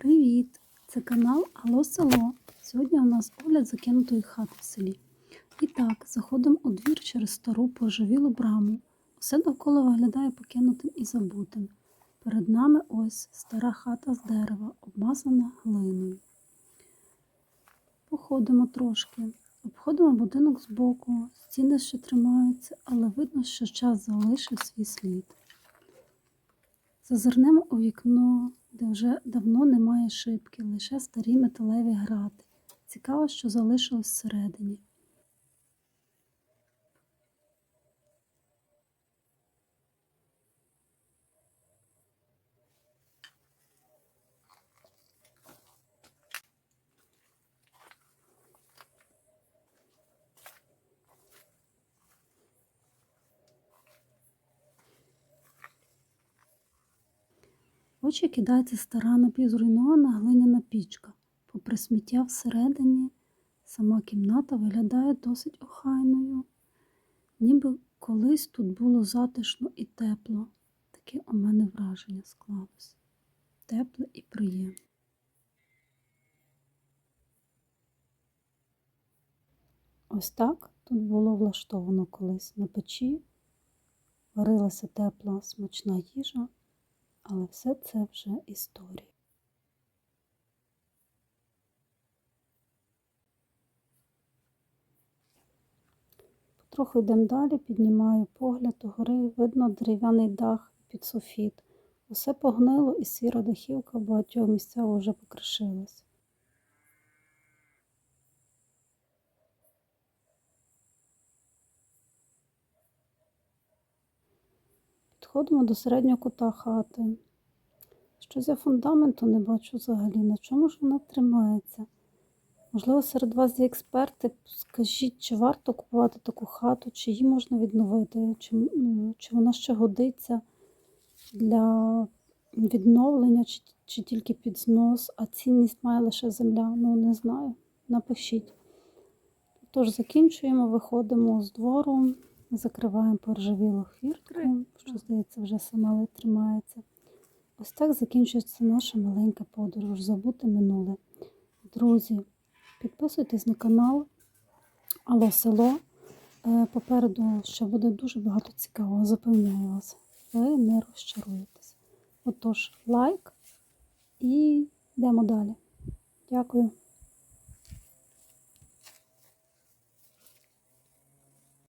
Привіт! Це канал Алло Село. Сьогодні у нас огляд закинутої хати в селі. І так, заходимо у двір через стару поржавілу браму. Усе довкола виглядає покинутим і забутим. Перед нами ось стара хата з дерева, обмазана глиною. Походимо трошки, обходимо будинок збоку, стіни ще тримаються, але видно, що час залишив свій слід. Зазирнемо у вікно, де вже давно немає шибки, лише старі металеві грати. Цікаво, що залишилось всередині. Очі кидається стара напівзруйнована глиняна пічка. Попри сміття всередині, сама кімната виглядає досить охайною. Ніби колись тут було затишно і тепло. Таке у мене враження склалось. Тепле і приємне. Ось так тут було влаштовано колись на печі. Варилася тепла смачна їжа, але все це вже історія. Потроху йдемо далі, піднімаю погляд угори, видно дерев'яний дах під софіт. Усе погнило і сіра дахівка в багатьох місцях вже покришилась. Підходимо до середнього кута хати. Щось я фундаменту не бачу взагалі. На чому ж вона тримається? Можливо, серед вас є експерти. Скажіть, чи варто купувати таку хату, чи її можна відновити, чи, ну, чи вона ще годиться для відновлення, чи, чи тільки під знос, а цінність має лише земля. Ну, не знаю. Напишіть. Тож закінчуємо, виходимо з двору, закриваємо поржавілу хвіртку, що, здається, вже сама ледь тримається. Ось так закінчується наша маленька подорож, забути минуле. Друзі, підписуйтесь на канал Алло Село. Е, Попереду ще буде дуже багато цікавого, запевняю вас. Ви не розчаруєтесь. Отож, лайк і йдемо далі. Дякую.